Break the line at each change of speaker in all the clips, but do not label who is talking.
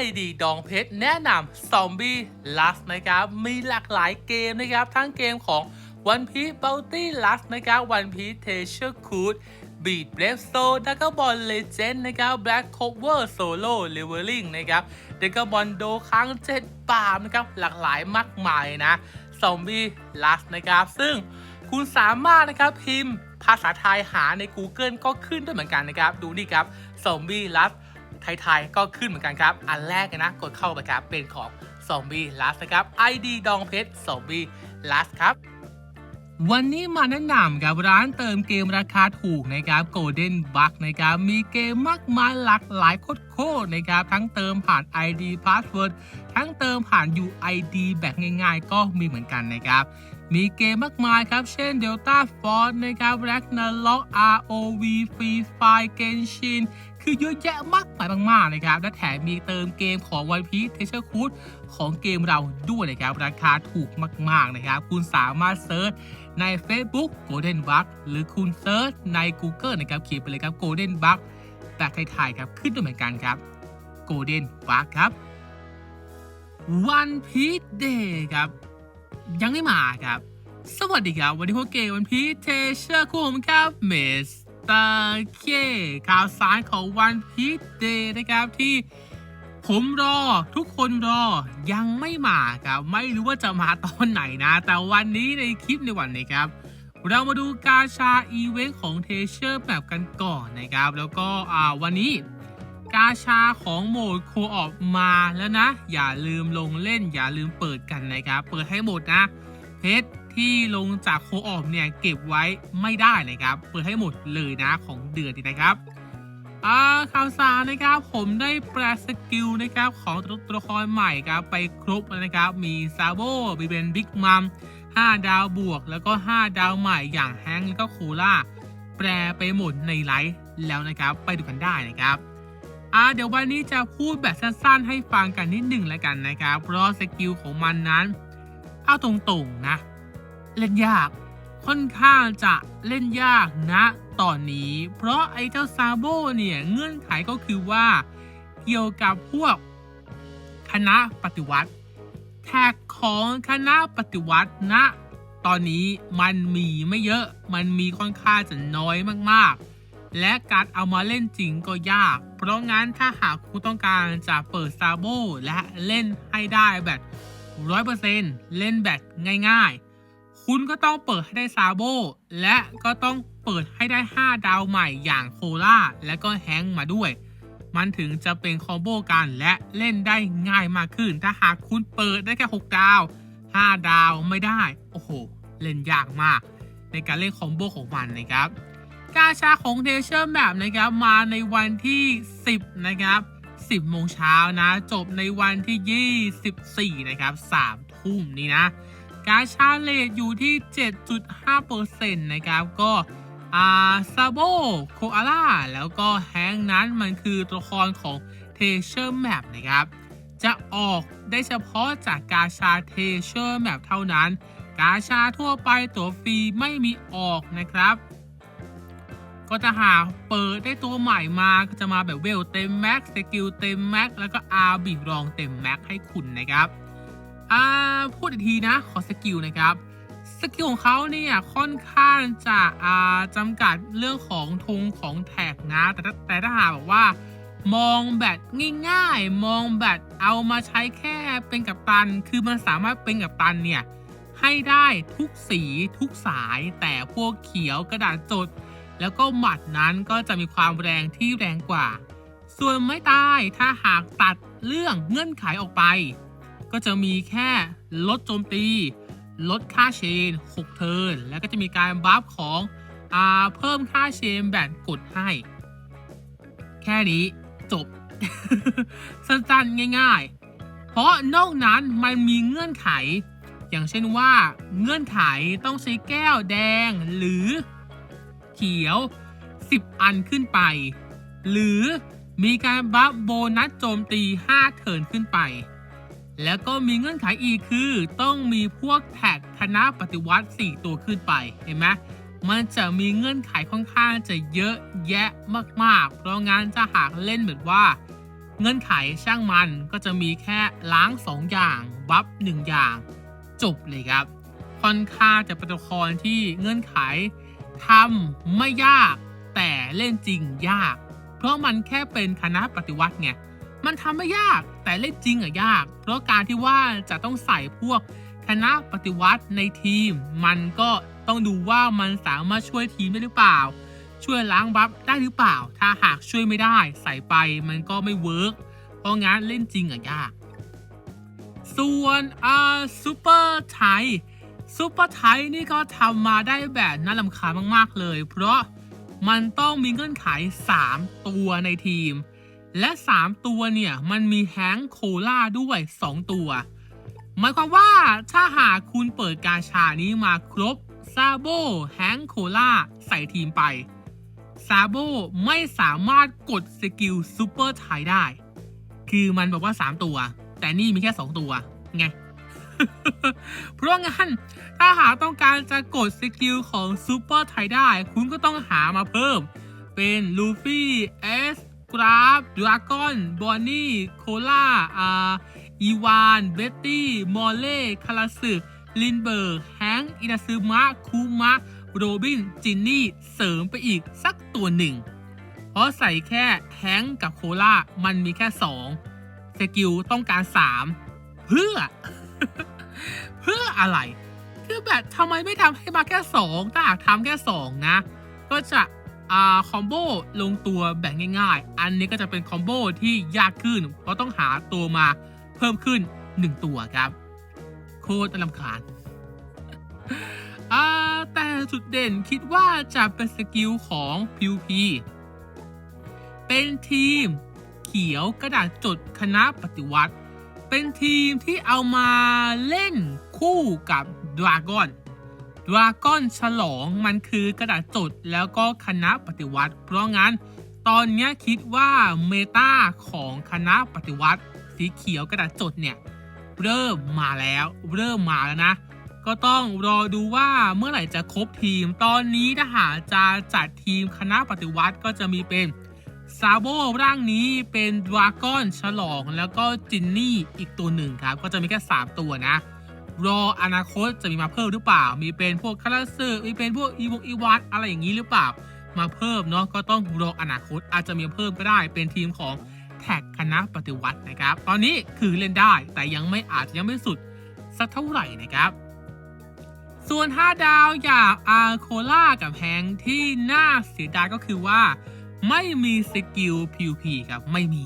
ID ดองเพชรแนะนำ Zombie Lust นะครับ มีหลากหลายเกมนะครับ ทั้งเกมของ One Piece Bounty Lust นะครับ One Piece Treasure Cruise Beat Brave Soul d r a g o n Ball Legend นะครับ Black Cover Solo Leveling นะครับ d r a g o n Ball โดครั้ง7ปามนะครับ หลากหลายมากมายนะ Zombie Lust นะครับ ซึ่งคุณสามารถนะครับพิมพ์ภาษาไทยหาใน Google ก็ขึ้นด้วยเหมือนกันนะครับ ดูนี่ครับ Zombie Lust ไทยๆ ก็ขึ้นเหมือนกันครับ อันแรกนะกดเข้าไปครับเป็นของ Zombie Lust นะครับ ID ดองเพชร Zombie Lust ครับวันนี้มาแนะนำกับร้านเติมเกมราคาถูกนะครับ Golden Bug นะครับมีเกมมากมายหลากหลายโคตรๆนะครับทั้งเติมผ่าน ID Password ทั้งเติมผ่าน UID แบบง่ายๆ ก็มีเหมือนกันนะครับมีเกมมากมายครับ เช่น Delta Force นะครับ Ragnarok ROV Free Fire Genshin คือเยอะแยะมากมายมากๆนะครับ และแถมมีเติมเกมของ One Piece Treasure Cruise ของเกมเราด้วยนะครับ ราคาถูกมาก ๆ นะครับ คุณสามารถเซิร์ชใน Facebook Golden Bug หรือคุณเซิร์ชใน Google นะครับเขียนไปเลยครับ Golden Bug แบบไทยๆครับขึ้นด้วยเหมือนกันครับ Golden Bug ครับ One Piece Day ครับ ยังไม่มาครับ สวัสดีครับ วันนี้พวกเกมวันพีเทเชอร์คู่ผมครับเมส ตอร์เคข่าวสารของวันพีเดย์นะครับที่ผมรอทุกคนรอยังไม่มาครับ ไม่รู้ว่าจะมาตอนไหนนะ แต่วันนี้ในคลิปในวันนี้ครับ เรามาดูกาชาอีเวนต์ของเทเชอร์แบบกันก่อนนะครับ แล้วก็วันนี้กาชาของโหมดโคออกมาแล้วนะ อย่าลืมลงเล่นอย่าลืมเปิดกันนะครับ เปิดให้หมดนะเพชร ที่ลงจากโคออกเนี่ยเก็บไว้ไม่ได้นะครับ เปิดให้หมดเลยนะของเดือนนี้นะครับอ่าข่าวสารนะครับผมได้แปลสกิลนะครับของตัวละครใหม่ครับไปครบแล้วนะครับ มีซาโบบีเบนบิ๊กมัม5 ดาวบวก แล้วก็ 5 ดาวใหม่อย่างแฮงแล้วก็โคล่าแปลไปหมดในไลฟ์แล้วนะครับ ไปดูกันได้นะครับอ่าเดี๋ยววันนี้จะพูดแบบสั้นๆ ให้ฟังกันนิดหนึ่งแล้วกันนะครับ เพราะสกิลของมันนั้น เอาตรงๆนะ เล่นยาก ค่อนข้างจะเล่นยากนะตอนนี้ เพราะไอ้เจ้าซาโบเนี่ยเงื่อนไขก็คือว่าเกี่ยวกับพวกคณะปฏิวัติ แท็กของคณะปฏิวัตินะ ตอนนี้มันมีไม่เยอะมันมีค่อนข้างจะน้อยมากๆ และการเอามาเล่นจริงก็ยาก เพราะงั้นถ้าหากคุณต้องการจะเปิดซาโบและเล่นให้ได้แบบร้อยเปอร์เซ็นเล่นแบบง่าย ๆ คุณก็ต้องเปิดให้ได้ซาโบและก็ต้องเปิดให้ได้ 5 ดาวใหม่อย่างโคล่าและก็แฮงมาด้วย มันถึงจะเป็นคอมโบกันและเล่นได้ง่ายมากขึ้น ถ้าหากคุณเปิดได้แค่ 6 ดาว 5 ดาวไม่ได้ โอ้โห เล่นยากมาก ในการเล่นคอมโบของมันนะครับ กาชาของเทเชอร์แบบนะครับมาในวันที่ 10 นะครับ 10โมงเช้านะ จบในวันที่ 24 นะครับ3ทุ่มนี้นะ กาชาเลทอยู่ที่ 7.5%นะครับ ก็อาซาโบโคอาล่าแล้วก็แฮงนั้นมันคือตัวละครของเทเชอร์แมปนะครับ จะออกได้เฉพาะจากกาชาเทเชอร์แมปเท่านั้น กาชาทั่วไปตัวฟรีไม่มีออกนะครับ ก็จะหาเปิดได้ตัวใหม่มาก็จะมาแบบเวลเต็มแม็กสกิลเต็มแม็กแล้วก็อาร์บีรองเต็มแม็กให้คุณนะครับ อ่าพูดอีกทีนะขอสกิลนะครับสกิลของเขาเนี่ยค่อนข้างจะอ่าจำกัดเรื่องของธงของแท็กนะ แต่แต่ถ้าหากบอกว่า มองแบบง่ายๆ มองแบบเอามาใช้แค่เป็นกัปตัน คือมันสามารถเป็นกัปตันเนี่ยให้ได้ทุกสีทุกสาย แต่พวกเขียวกระดาษจด แล้วก็หมัดนั้นก็จะมีความแรงที่แรงกว่า ส่วนไม่ตายถ้าหากตัดเรื่องเงื่อนไขออกไป ก็จะมีแค่ลดโจมตี ลดค่าเชน 6 เทิร์นแล้วก็จะมีการบัฟของอาเพิ่มค่าเชนแบบกดให้ แค่นี้จบ สั้นๆ ง่ายๆ เพราะนอกนั้นมันมีเงื่อนไข อย่างเช่นว่าเงื่อนไขต้องใช้แก้วแดงหรือเขียว 10 อันขึ้นไป หรือมีการบัฟโบนัสโจมตี 5 เทิร์นขึ้นไป แล้วก็มีเงื่อนไขอีกคือต้องมีพวกแท็กคณะปฏิวัติ 4 ตัวขึ้นไปเห็นไหมมันจะมีเงื่อนไขค่อนข้างจะเยอะแยะมากๆ เพราะงั้นจะหากเล่นแบบว่า เงื่อนไขช่างมันก็จะมีแค่ล้าง 2 อย่าง บัฟ1อย่าง จบเลยครับ ค่อนข้างจะเป็นตัวละครที่เงื่อนไขทำไม่ยากแต่เล่นจริงยาก เพราะมันแค่เป็นคณะปฏิวัติไง มันทำไม่ยากแต่เล่นจริงอะยาก เพราะการที่ว่าจะต้องใส่พวกคณะปฏิวัติในทีม มันก็ต้องดูว่ามันสามารถช่วยทีมได้หรือเปล่า ช่วยล้างบัฟได้หรือเปล่า ถ้าหากช่วยไม่ได้ใส่ไปมันก็ไม่เวิร์กเพราะงั้นเล่นจริงอะยาก ส่วนอ่าซูเปอร์ไทซูเปอร์ไทนี่ก็ทำมาได้แบบน่าลำคาญมากๆเลย เพราะมันต้องมีเงื่อนไข 3 ตัวในทีม และ 3 ตัวเนี่ยมันมีแฮงค์โคล่าด้วย 2 ตัว หมายความว่าถ้าหากคุณเปิดกาชานี้มาครบซาโบแฮงค์โคล่าใส่ทีมไปซาโบไม่สามารถกดสกิลซูเปอร์ไทได้ คือมันบอกว่า 3 ตัว แต่นี่มีแค่ 2 ตัวไงเพราะงั้นถ้าหากต้องการจะกดสกิลของซูเปอร์ไทได้ คุณก็ต้องหามาเพิ่ม เป็นลูฟี่เอส กราฟดราก้อนบอนนี่โคล่าอ่าอีวานเบตตี้มอลเล่คาราสึลินเบิร์กแฮงอินาซึมะคูมะโรบินจินนี่เสริมไปอีกสักตัวหนึ่ง เพราะใส่แค่แฮงกับโคล่ามันมีแค่2สกิลต้องการ3เพื่อ เพื่ออะไร คือแบบทำไมไม่ทำให้มาแค่2ถ้าหากทำแค่2นะ ก็จะ อ่าคอมโบลงตัวแบ่งง่าย ๆ อันนี้ก็จะเป็นคอมโบที่ยากขึ้น เพราะต้องหาตัวมาเพิ่มขึ้น 1 ตัวครับ โคตรลำคาญแต่จุดเด่นคิดว่าจะเป็นสกิลของ PVP เป็นทีมเขียวกระดาษจดคณะปฏิวัติ เป็นทีมที่เอามาเล่นคู่กับดราก้อน ดราก้อนฉลองมันคือกระดาษจดแล้วก็คณะปฏิวัติ เพราะงั้น ตอนนี้คิดว่าเมตาของคณะปฏิวัติ สีเขียวกระดาษจดเนี่ย เริ่มมาแล้ว เริ่มมาแล้วนะ ก็ต้องรอดูว่าเมื่อไหร่จะครบทีม ตอนนี้ถ้าหากจะจัดทีมคณะปฏิวัติก็จะมีเป็นซาโบร่างนี้เป็นดราก้อนฉลองแล้วก็จินนี่อีกตัวหนึ่งครับ ก็จะมีแค่ 3 ตัวนะ รออนาคตจะมีมาเพิ่มหรือเปล่า มีเป็นพวกคาราสึมีเป็นพวกอีวงอีวานอะไรอย่างนี้หรือเปล่า มาเพิ่มเนาะก็ต้องรออนาคตอาจจะมีเพิ่มก็ได้เป็นทีมของแท็กคณะปฏิวัตินะครับ ตอนนี้คือเล่นได้แต่ยังไม่อาจจะยังไม่สุดสักเท่าไหร่นะครับ ส่วน 5 ดาวอย่างอาโคล่ากับแฮงที่น่าเสียดายก็คือว่า ไม่มีสกิล PVP ครับไม่มี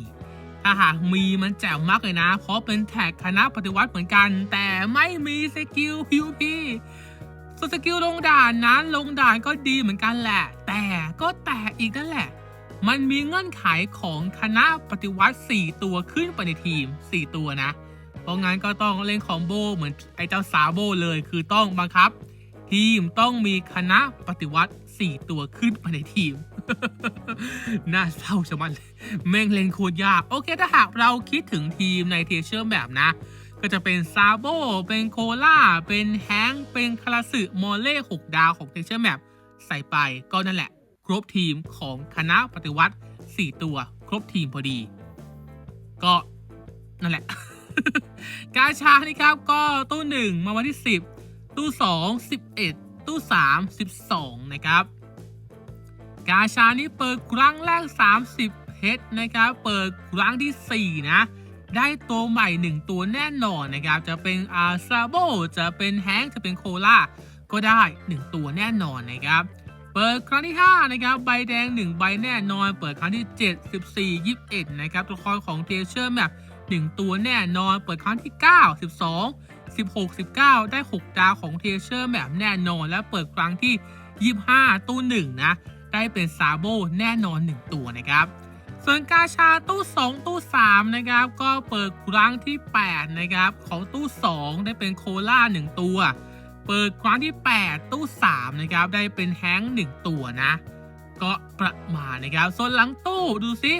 ถ้าหากมีมันแจ๋วมากเลยนะ เพราะเป็นแท็กคณะปฏิวัติเหมือนกัน แต่ไม่มีสกิล PVP ส่วนสกิลลงด่านนั้นลงด่านก็ดีเหมือนกันแหละ แต่ก็แต่อีกนั่นแหละ มันมีเงื่อนไขของคณะปฏิวัติ 4 ตัวขึ้นไปในทีม 4 ตัวนะ เพราะงั้นก็ต้องเล่นคอมโบเหมือนไอ้เจ้าซาโบเลย คือต้องบังคับ ทีมต้องมีคณะปฏิวัติ 4 ตัวขึ้นไปในทีม น่าเศร้าชะมัดเลยแม่งเล่นโคตรยาก โอเคถ้าหากเราคิดถึงทีมในเทเชอร์แบบนะ ก็จะเป็นซาโบเป็นโคล่า เป็นแฮงเป็นคาราสึมอลเล่6ดาวของเทเชอร์แมปใส่ไปก็นั่นแหละ ครบทีมของคณะปฏิวัติ 4 ตัว ครบทีมพอดี ก็นั่นแหละ กาชานี่ครับก็ตู้1มาวันที่ 10 ตู้ 2 11 ตู้ 3 12 นะครับ กาชานี่เปิดครั้งแรก 30 เพชรนะครับ เปิดครั้งที่ 4 นะ ได้ตัวใหม่ 1 ตัวแน่นอนนะครับ จะเป็นอาซาโบ จะเป็นแฮงจะเป็นโคล่าก็ได้ 1 ตัวแน่นอนนะครับ เปิดครั้งที่ 5 นะครับ ใบแดง 1 ใบแน่นอน เปิดครั้งที่ 7 14 21 นะครับ ตัวละครของเทเชอร์แมป 1 ตัวแน่นอนเปิดครั้งที่ 9 12 16 19 ได้ 6 ดาวของเทเชอร์แมปแน่นอน และเปิดครั้งที่ 25 ตู้1นะ ได้เป็นซาโบแน่นอน 1 ตัวนะครับ ส่วนกาชาตู้ 2 ตู้ 3 นะครับ ก็เปิดครั้งที่ 8 นะครับ ของตู้ 2 ได้เป็นโคล่า 1 ตัว เปิดครั้งที่ 8 ตู้ 3 นะครับ ได้เป็นแฮงค์1ตัวนะ ก็ประมาณนะครับ ส่วนหลังตู้ดูซิ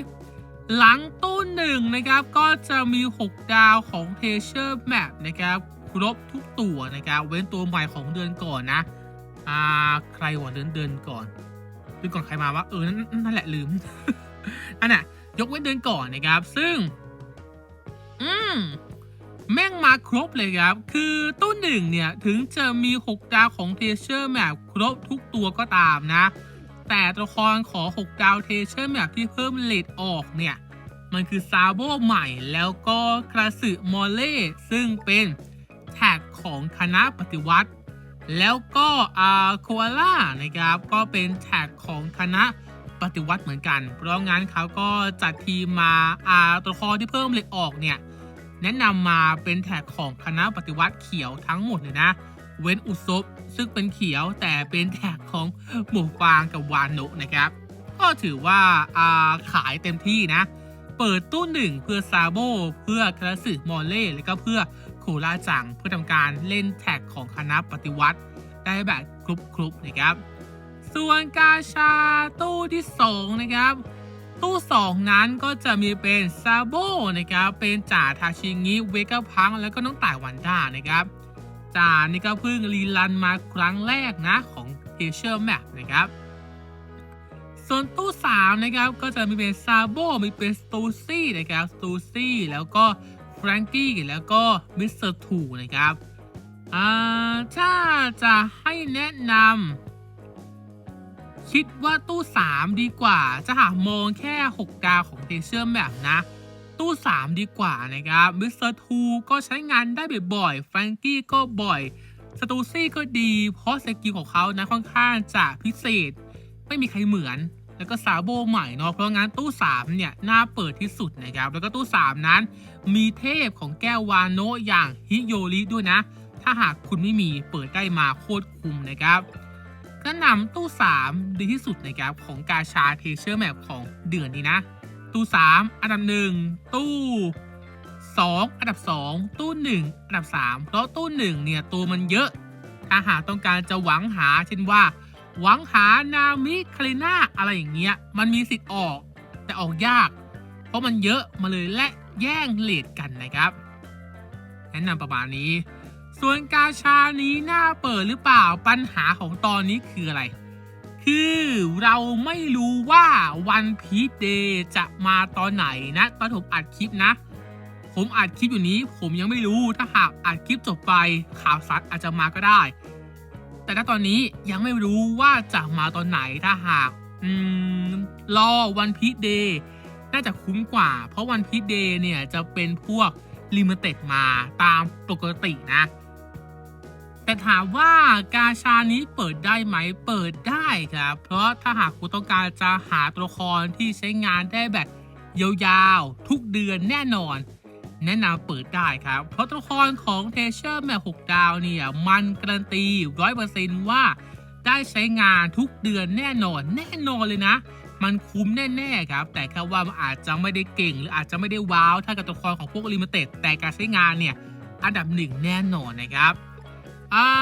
หลังตู้หนึ่งนะครับก็จะมี 6 ดาวของเทเชอร์แมปนะครับครบทุกตัวนะครับเว้นตัวใหม่ของเดือนก่อนนะอ่าใครวะเดือนเดือนก่อนเดือนก่อนใครมาวะเออนั่นนั่นแหละลืมอันน่ะยกเว้นเดือนก่อนนะครับ ซึ่ง อืมแม่งมาครบเลยครับ คือตู้หนึ่งเนี่ย ถึงจะมี 6 ดาวของเทเชอร์แมปครบทุกตัวก็ตามนะ แต่ตัวละครขอ 6 ดาวเทเชอร์แมปที่เพิ่มเลดออกเนี่ย มันคือซาโบใหม่แล้วก็คราสึมอลเล่ ซึ่งเป็นแท็กของคณะปฏิวัติ แล้วก็อาโคอาล่านะครับ ก็เป็นแท็กของคณะปฏิวัติเหมือนกัน เพราะงั้นเขาก็จัดทีมมาอาตัวละครที่เพิ่มเลดออกเนี่ยแนะนำมาเป็นแท็กของคณะปฏิวัติเขียวทั้งหมดเลยนะ เว้นอุซบซึ่งเป็นเขียวแต่เป็นแท็กของหมูฟางกับวานโนะนะครับ ก็ถือว่าอาขายเต็มที่นะ เปิดตู้หนึ่งเพื่อซาโบเพื่อคลาสึมอลเล่แล้วก็เพื่อโคราจังเพื่อทำการเล่นแท็กของคณะปฏิวัติได้แบบครบๆนะครับ ส่วนกาชาตู้ที่ 2 นะครับ ตู้ 2 นั้นก็จะมีเป็นซาโบนะครับ เป็นจ่าทาชิงิเวกาพัง แล้วก็น้องต่ายวันด้านะครับ จ่านี่ก็เพิ่งรีลันมาครั้งแรกนะของเทเชอร์แมปนะครับส่วนตู้3นะครับก็จะมีเป็นซาโบมีเป็นสตูซี่นะครับสตูซี่แล้วก็แฟรงกี้แล้วก็มิสเตอร์ทูนะครับอ่าถ้าจะให้แนะนำคิดว่าตู้ 3 ดีกว่าจะหากมองแค่ 6 ดาวของเทเชอร์แบบนะ ตู้ 3 ดีกว่านะครับมิสเตอร์ทูก็ใช้งานได้บ่อยๆแฟรงกี้ก็บ่อย สตูซี่ก็ดี เพราะสกิลของเขานะค่อนข้างจะพิเศษ ไม่มีใครเหมือน แล้วก็ซาโบใหม่เนาะเพราะงั้นตู้ 3 เนี่ย น่าเปิดที่สุดนะครับ แล้วก็ตู้ 3 นั้น มีเทพของแก้ววานโนอย่างฮิโยริด้วยนะ ถ้าหากคุณไม่มีเปิดได้มาโคตรคุ้มนะครับก็นำตู้ 3 ดีที่สุดนะครับของกาชาเทเชอร์แมปของเดือนนี้นะ ตู้ 3 อันดับ 1 ตู้ 2 อันดับ 2 ตู้ 1 อันดับ 3 เพราะตู้ 1 เนี่ย ตัวมันเยอะ ถ้าหากต้องการจะหวังหา เช่นว่า หวังหานามิคาริน่าอะไรอย่างเงี้ย มันมีสิทธิ์ออก แต่ออกยาก เพราะมันเยอะมาเลยและแย่งเลดกันนะครับ แนะนำประมาณนี้ ส่วนกาชานี้น่าเปิดหรือเปล่าปัญหาของตอนนี้คืออะไร คือเราไม่รู้ว่าวันพีเดย์จะมาตอนไหนนะ ตอนผมอัดคลิปนะ ผมอัดคลิปอยู่นี้ ผมยังไม่รู้ถ้าหากอัดคลิปจบไปข่าวสัตว์อาจจะมาก็ได้ แต่ณตอนนี้ยังไม่รู้ว่าจะมาตอนไหนถ้าหากอืมรอวันพีเดย์น่าจะคุ้มกว่า เพราะวันพีเดย์เนี่ยจะเป็นพวกลิมิเต็ดมาตามปกตินะ แต่ถามว่ากาชานี้เปิดได้ไหมเปิดได้ครับ เพราะถ้าหากคุณต้องการจะหาตัวละครที่ใช้งานได้แบบยาวๆ ทุกเดือนแน่นอน แนะนำเปิดได้ครับ เพราะตัวละครของเทเชอร์แมว6ดาวเนี่ย มันการันตีร้อยเปอร์เซนต์ว่า ได้ใช้งานทุกเดือนแน่นอนแน่นอนเลยนะ มันคุ้มแน่ๆครับ แต่แค่ว่ามันอาจจะไม่ได้เก่ง หรืออาจจะไม่ได้ว้าวถ้ากับตัวละครของพวกลิมิเต็ดแต่การใช้งานเนี่ยอันดับหนึ่งแน่นอนนะครับ อ่า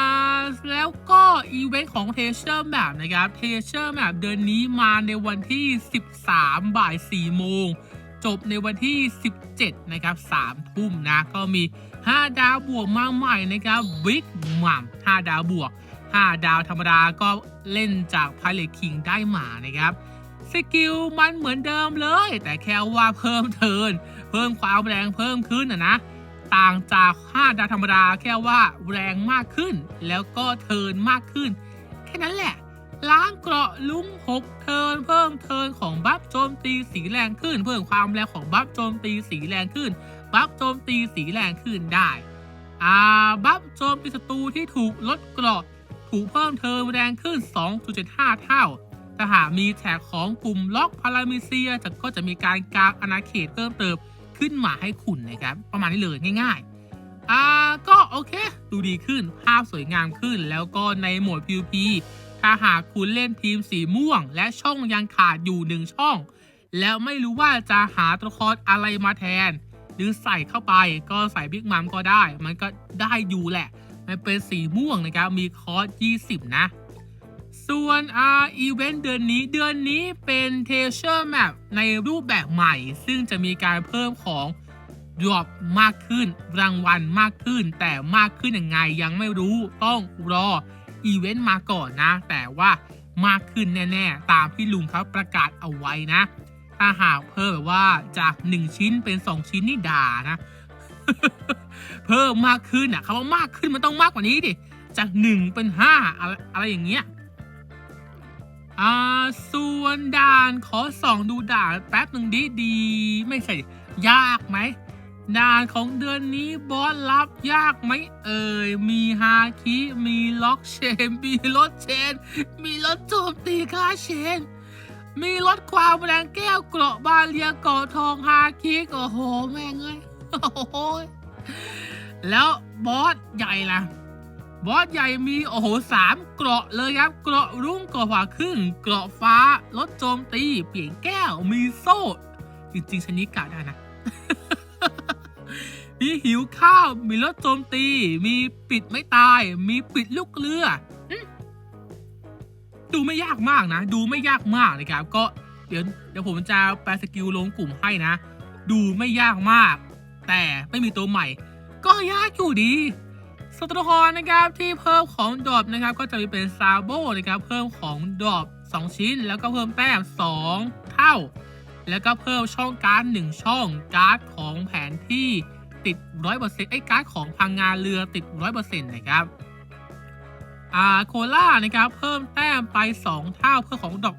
แล้วก็อีเวนต์ของเทเชอร์แมปนะครับเทเชอร์แมปเดือนนี้มาในวันที่ 13 บ่าย 4 โมง จบในวันที่ 17 นะครับ 3 ทุ่มนะ ก็มี 5 ดาวบวกมาใหม่นะครับบิ๊กมัม5ดาวบวก 5 ดาวธรรมดาก็เล่นจาก Pilot King ได้มานะครับสกิลมันเหมือนเดิมเลย แต่แค่ว่าเพิ่มเทิน เพิ่มความแรงเพิ่มขึ้นนะนะ ต่างจาก5ดาวธรรมดาแค่ว่าแรงมากขึ้น แล้วก็เทินมากขึ้น แค่นั้นแหละ ล้างเกราะลุ้ม6เทินเพิ่มเทินของบัฟโจมตีสีแรงขึ้น เพิ่มความแรงของบัฟโจมตีสีแรงขึ้น บัฟโจมตีสีแรงขึ้นได้อ่าบัฟโจมตีศัตรูที่ถูกลดเกราะถูกเพิ่มเทินแรงขึ้น 2.75 เท่าถ้าหากมีแท็กของกลุ่มล็อกพารามิเซียจะก็จะมีการกางอาณาเขตเพิ่มเติม ขึ้นมาให้คุณนะครับ ประมาณนี้เลยง่ายๆ อ่าก็โอเค ดูดีขึ้นภาพสวยงามขึ้น แล้วก็ในโหมด PVP ถ้าหากคุณเล่นทีมสีม่วง และช่องยังขาดอยู่หนึ่งช่อง แล้วไม่รู้ว่าจะหาตัวละครอะไรมาแทน หรือใส่เข้าไปก็ใส่บิ๊กมัมก็ได้ มันก็ได้อยู่แหละ มันเป็นสีม่วงนะครับมีคอร์ส20 นะ ส่วนอ่าอีเวนต์เดือนนี้เดือนนี้เป็นเทเชอร์แมปในรูปแบบใหม่ ซึ่งจะมีการเพิ่มของดรอปมากขึ้น รางวัลมากขึ้น แต่มากขึ้นยังไงยังไม่รู้ต้องรออีเวนต์มาก่อนนะ แต่ว่ามากขึ้นแน่ๆ ตามที่ลุงเขาประกาศเอาไว้นะ ถ้าหากเพิ่มแบบว่าจาก 1 ชิ้นเป็น 2 ชิ้นนี่ด่านะ เพิ่มมากขึ้นอะคำว่ามากขึ้นมันต้องมากกว่านี้ดิ จาก 1 เป็น 5 อะไรอะไรอย่างเงี้ย อ่าส่วนด่านขอส่องดูด่านแป๊บหนึ่งดีดีไม่ใช่ยากไหมด่านของเดือนนี้บอสรับยากไหมเอ่ย มีฮาคิมีล็อกเชน มีรถเชน มีรถโจมตีค่าเชน มีรถความแรงแก้วเกราะบาเลียเกาะทองฮาคิโอ้โห แม่งเอ้ยโอ้โหแล้วบอสใหญ่ล่ะ บอสใหญ่มีโอ้โหสามเกราะเลยครับ เกราะรุ่งเกราะฝาครึ่งเกราะฟ้ารถโจมตี เปลี่ยนแก้วมีโซ่ จริงๆชนิดกะได้นะ มีหิวข้าว มีรถโจมตี มีปิดไม่ตาย มีปิดลูกเรือดูไม่ยากมากนะ ดูไม่ยากมากเลยครับ ก็เดี๋ยวเดี๋ยวผมจะแปลสกิลลงกลุ่มให้นะ ดูไม่ยากมาก แต่ไม่มีตัวใหม่ ก็ยากอยู่ดี สตวละครนะครับที่เพิ่มของดรอปนะครับก็จะมีเป็นซาโบนะครับเพิ่มของดรอป2ชิ้น แล้วก็เพิ่มแต้ม 2 เท่า แล้วก็เพิ่มช่องการ์ด1ช่องการ์ดของแผนที่ติด100%ไอ้การ์ดของพังงานเรือติด100%นต์นะครับอ่าโคล่านะครับเพิ่มแต้มไป 2 เท่าเพื่อของดรอป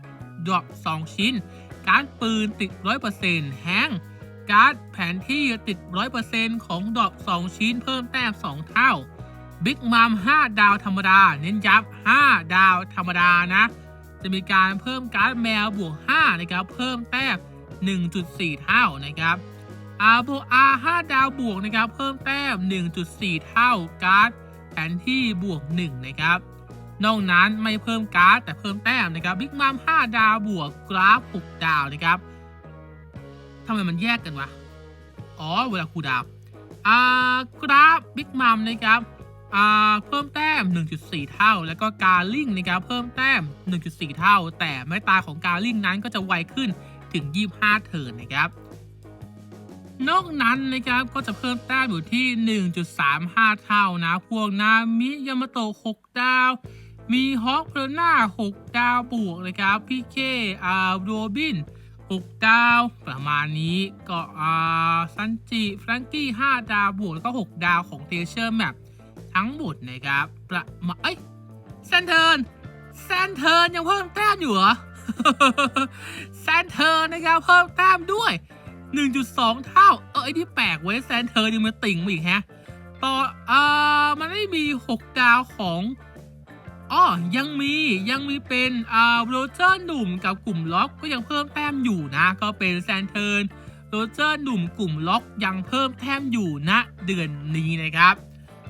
ดรอป2ชิ้น การ์ดปืนติด100%แฮงการ์ดแผนที่ติด100%ของดอก 2 ชิ้น เพิ่มแต้ม 2 เท่า บิ๊กมัม5ดาวธรรมดา เน้นย้ำ5ดาวธรรมดานะ จะมีการเพิ่มการ์ดแมวบวก5นะครับ เพิ่มแต้ม1.4 เท่านะครับอาโบอา5ดาวบวกนะครับ เพิ่มแต้ม 1.4 เท่าการ์ดแผนที่บวก 1 นะครับ นอกนั้นไม่เพิ่มการ์ดแต่เพิ่มแต้มนะครับบิ๊กมัม5ดาวบวกกราฟ6ดาวนะครับทำไมมันแยกกันวะ อ๋อ เวลาคูดาวอ่ากราฟบิ๊กมัมนะครับ เพิ่มแต้ม 1.4 เท่า แล้วก็การลิงนะครับเพิ่มแต้ม 1.4 เท่า แต่ไม้ตายของการลิงนั้นก็จะไวขึ้นถึง 25 เทิร์นนะครับ นอกนั้นนะครับก็จะเพิ่มแต้มอยู่ที่ 1.35 เท่านะ พวกนามิยามาโตะ6ดาว มีฮอคเพลน่า 6 ดาวบวกนะครับพี่เคอาโรบิน6 ดาว ประมาณนี้ก็อาซันจิแฟรงกี้ 5 ดาวบวกแล้วก็ 6 ดาวของเทเชอร์แมป ทั้งหมดนะครับประมาณเอ้ยแซนเทิร์นแซนเทิร์นยังเพิ่มแต้มอยู่เหรอแซนเทิร์นนะครับเพิ่มแต้มด้วย 1.2 เท่า เออไอ้ที่แปลกเว้ยแซนเทิร์นยังมาติ่งมาอีกฮะต่อเอ่อมันไม่มี 6 ดาวของอ๋อยังมียังมีเป็นอ่าโรเจอร์หนุ่มกับกลุ่มล็อกก็ยังเพิ่มแต้มอยู่นะ ก็เป็นแซนเทิร์นโรเจอร์หนุ่มกลุ่มล็อกยังเพิ่มแต้มอยู่ณเดือนนี้นะครับ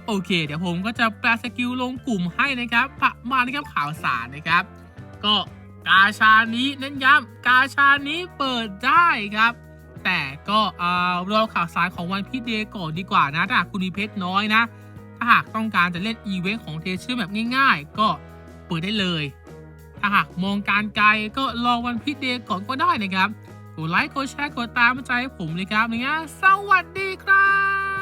โอเค เดี๋ยวผมก็จะแปลสกิลลงกลุ่มให้นะครับประมาณนะครับข่าวสารนะครับ ก็กาชานี้เน้นย้ำกาชานี้เปิดได้ครับ แต่ก็รอข่าวสารของวันพีเดย์ก่อนดีกว่านะถ้าคุณมีเพชรน้อยนะ ถ้าหากต้องการจะเล่นอีเวนต์ของเทเชอร์แบบง่ายๆ ก็เปิดได้เลย ถ้าหากมองการไกลก็ลอวันพีเดย์ก่อนก็ได้นะครับ กดไลค์กดแชร์กดตามใจให้ผมเลยครับนะสวัสดีครับ